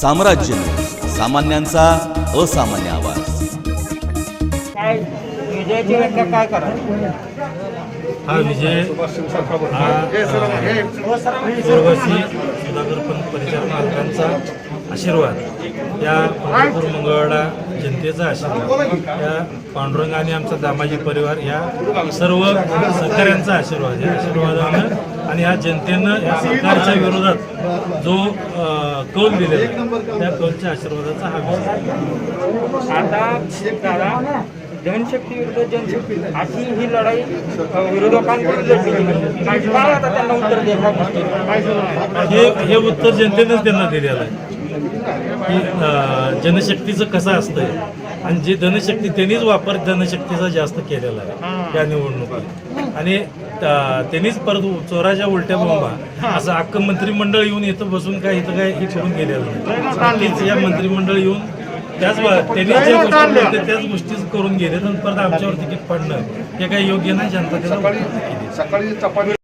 साम्राज्य सामान्यांचा असामान्य आवाज. काय विजयाची व्याख्या काय कराल हा विजय हा पूर्वशी सुधाकर पंत परिचार मालकांचा आशीर्वाद. या पंढरपूर मंगळवाडा जनतेचा आशीर्वाद. या पांडुरंग आणि आमचा दामाजी परिवार या सर्व सहकाऱ्यांचा आशीर्वाद. या आशीर्वादानं आणि या जनतेनं या सरकारच्या विरोधात जो कौल दिलेला आहे त्या कौलच्या आशीर्वादाचा हा विजय आता जनशक्ती विरुद्ध जनशक्ती अशी ही लढाई विरोधकांकडून लढली आता त्यांना उत्तर द्यायला हे हे उत्तर जनतेनेच त्यांना दिलेलं आहे. की जनशक्तीचं कसं असतंय? आणि जे धनशक्ती त्यांनीच वापर धनशक्तीचा जास्त केलेला आहे या निवडणुकीत. आणि त्यांनीच परत चोराच्या उलट्या बोंबा असं अख्खं मंत्रिमंडळ येऊन इथं बसून काय इथं काय हे करून गेलेलं या मंत्रिमंडळ येऊन त्याच त्यांनी ज्या गोष्टी त्याच गोष्टीच करून गेले परत आमच्यावर तिकीट पडणं हे काही योग्य नाही जनता त्याला सकाळी